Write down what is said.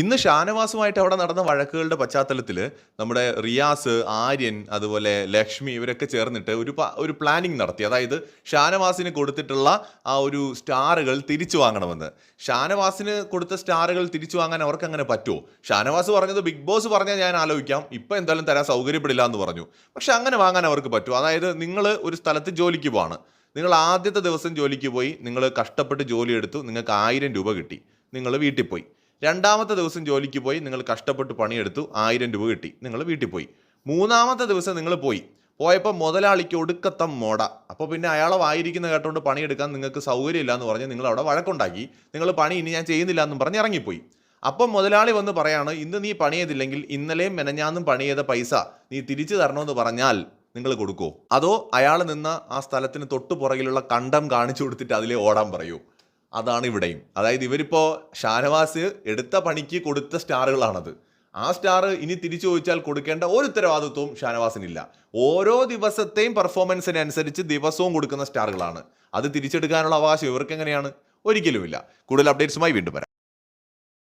ഇന്ന് ഷാനവാസുമായിട്ട് അവിടെ നടന്ന വഴക്കുകളുടെ പശ്ചാത്തലത്തിൽ നമ്മുടെ റിയാസ് ആര്യൻ അതുപോലെ ലക്ഷ്മി ഇവരൊക്കെ ചേർന്നിട്ട് ഒരു ഒരു പ്ലാനിങ് നടത്തി. അതായത് ഷാനവാസിന് കൊടുത്തിട്ടുള്ള ആ ഒരു സ്റ്റാറുകൾ തിരിച്ചു വാങ്ങണമെന്ന്. ഷാനവാസിന് കൊടുത്ത സ്റ്റാറുകൾ തിരിച്ചു വാങ്ങാൻ അവർക്ക് അങ്ങനെ പറ്റുമോ? ഷാനവാസ് പറഞ്ഞത് ബിഗ് ബോസ് പറഞ്ഞാൽ ഞാൻ ആലോചിക്കാം. ഇപ്പം എന്തായാലും തരാൻ സൗകര്യപ്പെടില്ല എന്ന് പറഞ്ഞു. പക്ഷെ അങ്ങനെ വാങ്ങാൻ അവർക്ക് പറ്റുമോ അതായത് നിങ്ങൾ ഒരു സ്ഥലത്ത് ജോലിക്ക് പോവാണ്. നിങ്ങൾ ആദ്യത്തെ ദിവസം ജോലിക്ക് പോയി നിങ്ങൾ കഷ്ടപ്പെട്ട് ജോലിയെടുത്തു നിങ്ങൾക്ക് ആയിരം രൂപ കിട്ടി. നിങ്ങൾ വീട്ടിൽ പോയി. രണ്ടാമത്തെ ദിവസം ജോലിക്ക് പോയി നിങ്ങൾ കഷ്ടപ്പെട്ട് പണിയെടുത്തു ആയിരം രൂപ കിട്ടി നിങ്ങൾ വീട്ടിൽ പോയി. മൂന്നാമത്തെ ദിവസം നിങ്ങൾ പോയി. പോയപ്പോൾ മുതലാളിക്ക് ഒടുക്കത്തം മോട. അപ്പോൾ പിന്നെ അയാളെ വായിരിക്കുന്ന കേട്ടോണ്ട് പണിയെടുക്കാൻ നിങ്ങൾക്ക് സൗകര്യമില്ല എന്ന് പറഞ്ഞ് നിങ്ങൾ അവിടെ വഴക്കുണ്ടാക്കി. നിങ്ങൾ പണി ഇനി ഞാൻ ചെയ്യുന്നില്ല എന്നും പറഞ്ഞ് ഇറങ്ങിപ്പോയി. അപ്പം മുതലാളി വന്ന് പറയാണ് ഇന്ന് നീ പണി ചെയ്തില്ലെങ്കിൽ ഇന്നലെയും മെനഞ്ഞാന്നും പണി ചെയ്ത പൈസ നീ തിരിച്ചു തരണമെന്ന് പറഞ്ഞാൽ നിങ്ങൾ കൊടുക്കുമോ അതോ അയാൾ നിന്ന ആ സ്ഥലത്തിന് തൊട്ടു പുറകിലുള്ള കണ്ടം കാണിച്ചു കൊടുത്തിട്ട് അതിലേ ഓടാൻ പറയൂ. അതാണ് ഇവിടെയും. അതായത് ഇവരിപ്പോൾ ഷാനവാസ് എടുത്ത പണിക്ക് കൊടുത്ത സ്റ്റാറുകളാണത്. ആ സ്റ്റാർ ഇനി തിരിച്ചു ചോദിച്ചാൽ കൊടുക്കേണ്ട ഒരു ഉത്തരവാദിത്വവും ഷാനവാസിനില്ല. ഓരോ ദിവസത്തെയും പെർഫോമൻസിനനുസരിച്ച് ദിവസവും കൊടുക്കുന്ന സ്റ്റാറുകളാണ്. അത് തിരിച്ചെടുക്കാനുള്ള അവകാശം ഇവർക്ക് എങ്ങനെയാണ് ഒരിക്കലുമില്ല. കൂടുതൽ അപ്ഡേറ്റ്സുമായി വീണ്ടും വരാം.